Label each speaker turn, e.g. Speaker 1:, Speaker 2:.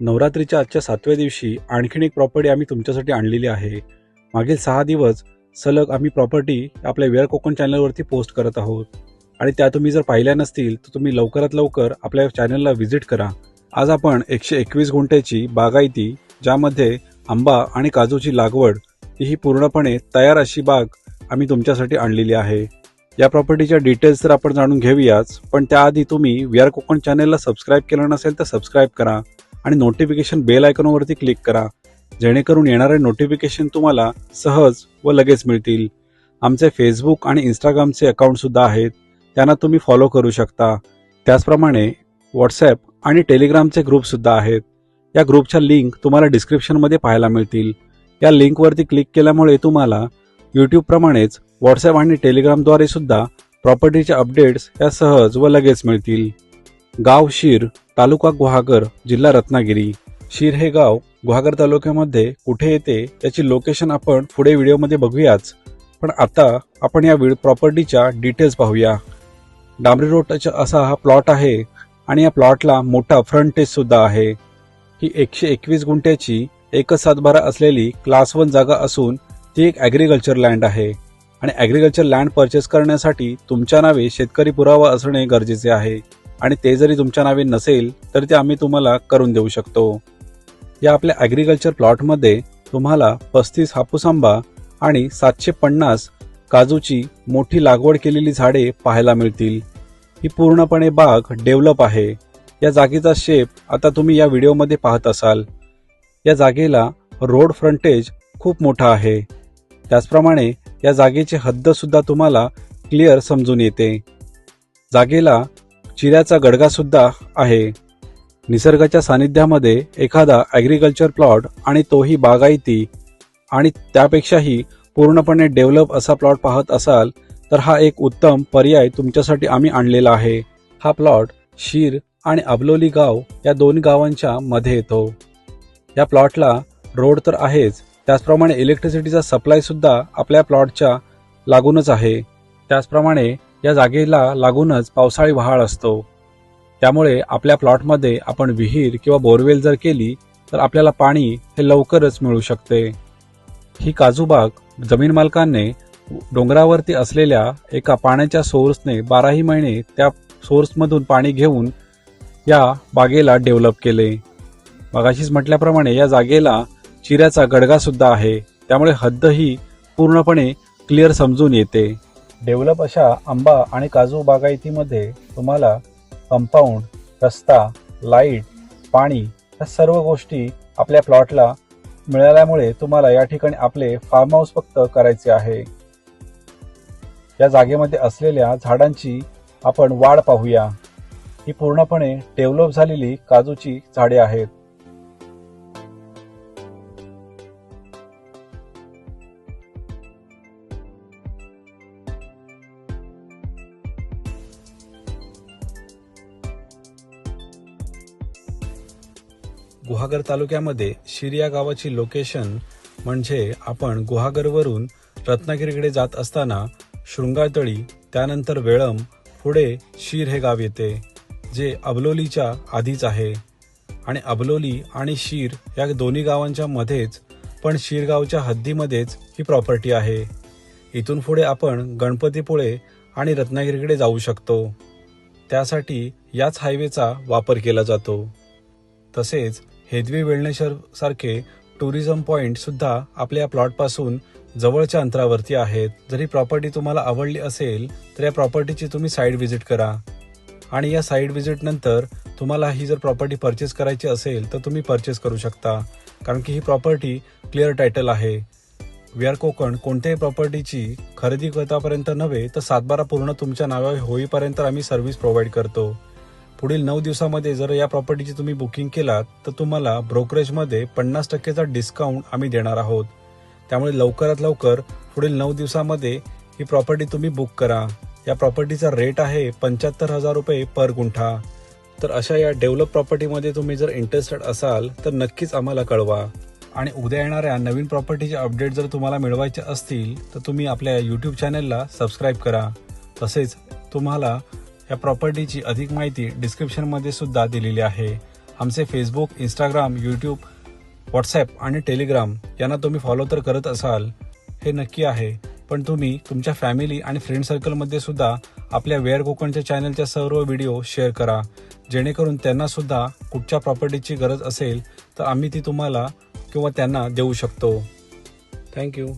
Speaker 1: नवरात्रीच्या आजच्या सातव्या दिवशी आणखीन एक प्रॉपर्टी आम्ही तुमच्यासाठी आणलेली आहे. मागील सहा दिवस सलग आम्ही प्रॉपर्टी आपल्या वेअर कोकण चॅनलवरती पोस्ट करत आहोत. आणि त्या तुम्ही जर पाहिल्या नसतील तर तुम्ही लवकरात लवकर आपल्या चॅनलला व्हिजिट करा. आज आपण एकशे एकवीस गुंठ्याची बागायती ज्यामध्ये आंबा आणि काजूची लागवड ही पूर्णपणे तयार अशी बाग आम्ही तुमच्यासाठी आणलेली आहे. या प्रॉपर्टीच्या डिटेल्स तर आपण जाणून घेऊयाच पण त्याआधी तुम्ही वी आर कोकण चॅनलला सबस्क्राईब केलं नसेल तर सबस्क्राईब करा. आणि नोटिफिकेशन बेल आयकॉनवरती क्लिक करा. जेणेकरून येणारे नोटिफिकेशन तुम्हाला सहज व लगेच मिळतील. आमचे फेसबुक आणि इंस्टाग्रामचे अकाउंटसुद्धा आहेत. त्यांना तुम्ही फॉलो करू शकता. त्याचप्रमाणे व्हॉट्सॲप आणि टेलिग्रामचे ग्रुपसुद्धा आहेत. या ग्रुपच्या लिंक तुम्हाला डिस्क्रिप्शनमध्ये पाहायला मिळतील. या लिंकवरती क्लिक केल्यामुळे तुम्हाला यूट्यूबप्रमाणेच व्हॉट्सॲप आणि टेलिग्रामद्वारे सुद्धा प्रॉपर्टीचे अपडेट्स या सहज व लगेच मिळतील. गाव शीर तालुका गुहागर जिल्हा रत्नागिरी. शीर हे गाव गुहागर तालुक्यामध्ये कुठे येते त्याची लोकेशन आपण पुढे व्हिडिओमध्ये बघूयाच. पण आता आपण या प्रॉपर्टीच्या डिटेल्स पाहूया. डांबरी रोडचा असा हा प्लॉट आहे आणि या प्लॉटला मोठा फ्रंट सुद्धा आहे. ही एकशे एकवीस गुंठ्याची एकच सातबारा असलेली क्लास वन जागा असून ती एक ॲग्रिकल्चर लँड आहे. आणि ॲग्रिकल्चर लँड परचेस करण्यासाठी तुमच्या नावे शेतकरी पुरावा असणे गरजेचे आहे. आणि ते जरी तुमच्या नावे नसेल तर ते आम्ही तुम्हाला करून देऊ शकतो. या आपल्या ॲग्रिकल्चर प्लॉटमध्ये तुम्हाला पस्तीस हापूस आंबा आणि सातशे पन्नास काजूची मोठी लागवड केलेली झाडे पाहायला मिळतील. ही पूर्णपणे बाग डेव्हलप आहे. या जागेचा शेप आता तुम्ही या व्हिडिओमध्ये पाहत असाल. या जागेला रोड फ्रंटेज खूप मोठा आहे. त्याचप्रमाणे या जागेची हद्दसुद्धा तुम्हाला क्लिअर समजून येते. जागेला चिऱ्याचा गडगा सुद्धा आहे. निसर्गाच्या सानिध्यामध्ये एखादा ॲग्रिकल्चर प्लॉट आणि तोही बागायती आणि त्यापेक्षाही पूर्णपणे डेव्हलप असा प्लॉट पाहत असाल तर हा एक उत्तम पर्याय तुमच्यासाठी आम्ही आणलेला आहे. हा प्लॉट शीर आणि अबलोली गाव या दोन गावांच्या मध्ये येतो. या प्लॉटला रोड तर आहेच त्याचप्रमाणे इलेक्ट्रिसिटीचा सप्लाय सुद्धा आपल्या प्लॉटच्या लागूनच आहे. त्याचप्रमाणे या जागेला लागूनच पावसाळी वहाळ असतो. त्यामुळे आपल्या प्लॉटमध्ये आपण विहीर किंवा बोरवेल जर केली तर आपल्याला पाणी हे लवकरच मिळू शकते. ही काजूबाग जमीन मालकांनी डोंगरावरती असलेल्या एका पाण्याच्या सोर्सने बाराही महिने त्या सोर्समधून पाणी घेऊन या बागेला डेव्हलप केले. मगाशीच म्हटल्याप्रमाणे या जागेला चिऱ्याचा गडगा सुद्धा आहे. त्यामुळे हद्द ही पूर्णपणे क्लिअर समजून येते. डेव्हलप अशा आंबा आणि काजू बागायतीमध्ये तुम्हाला कंपाऊंड रस्ता लाइट पाणी या सर्व गोष्टी आपल्या प्लॉटला मिळाल्यामुळे तुम्हाला या ठिकाणी आपले फार्म हाऊस फक्त करायचे आहे. या जागेमध्ये असलेल्या झाडांची आपण वाढ पाहूया. ही पूर्णपणे डेव्हलप झालेली काजूची झाडे आहेत. गुहागर तालुक्यामध्ये शिर या गावाची लोकेशन म्हणजे आपण गुहागरवरून रत्नागिरीकडे जात असताना शृंगारतळी त्यानंतर वेळम पुढे शीर हे गाव येते जे अबलोलीच्या आधीच आहे. आणि अबलोली आणि शीर या दोन्ही गावांच्या मध्येच पण शिरगावच्या हद्दीमध्येच ही प्रॉपर्टी आहे. इथून पुढे आपण गणपतीपुळे आणि रत्नागिरीकडे जाऊ शकतो. त्यासाठी याच हायवेचा वापर केला जातो. तसेच हेदवी वेळणेश्वर सारखे टुरिझम पॉइंट सुद्धा आपल्या प्लॉटपासून जवळच्या अंतरावरती आहेत. जरी प्रॉपर्टी तुम्हाला आवडली असेल तर या प्रॉपर्टीची तुम्ही साईड व्हिजिट करा. आणि या साईड व्हिजिट नंतर तुम्हाला ही जर प्रॉपर्टी परचेस करायची असेल तर तुम्ही परचेस करू शकता. कारण की ही प्रॉपर्टी क्लिअर टायटल आहे. विआर कोकण. कोणत्याही प्रॉपर्टीची खरेदी करतापर्यंत नव्हे तर सातबारा पूर्ण तुमच्या नावावर होईपर्यंत आम्ही सर्व्हिस प्रोव्हाइड करतो. पुढील नऊ दिवसामध्ये जर या प्रॉपर्टीची तुम्ही बुकिंग केलात तर तुम्हाला ब्रोकरेजमध्ये पन्नास टक्केचा डिस्काउंट आम्ही देणार आहोत. त्यामुळे लवकरात लवकर पुढील नऊ दिवसामध्ये ही प्रॉपर्टी तुम्ही बुक करा. या प्रॉपर्टीचा रेट आहे पंच्याहत्तर हजार रुपये पर गुंठा. तर अशा या डेव्हलप प्रॉपर्टीमध्ये तुम्ही जर इंटरेस्टेड असाल तर नक्कीच आम्हाला कळवा. आणि उद्या येणाऱ्या नवीन प्रॉपर्टीचे अपडेट जर तुम्हाला मिळवायचे असतील तर तुम्ही आपल्या यूट्यूब चॅनलला सबस्क्राईब करा. तसेच तुम्हाला या प्रॉपर्टीची अधिक माहिती डिस्क्रिप्शनमध्ये सुद्धा दिलेली आहे. आमचे फेसबुक इंस्टाग्राम यूट्यूब व्हॉट्सॲप आणि टेलिग्राम यांना तुम्ही फॉलो तर करत असाल. हे नक्की आहे. पण तुम्ही तुमच्या फॅमिली आणि फ्रेंड सर्कलमध्ये सुद्धा आपल्या वेअर कोकणच्या चॅनलच्या सर्व व्हिडिओ शेअर करा. जेणेकरून त्यांना सुद्धा कुठच्या प्रॉपर्टीची गरज असेल तर आम्ही ती तुम्हाला किंवा त्यांना देऊ शकतो. थँक्यू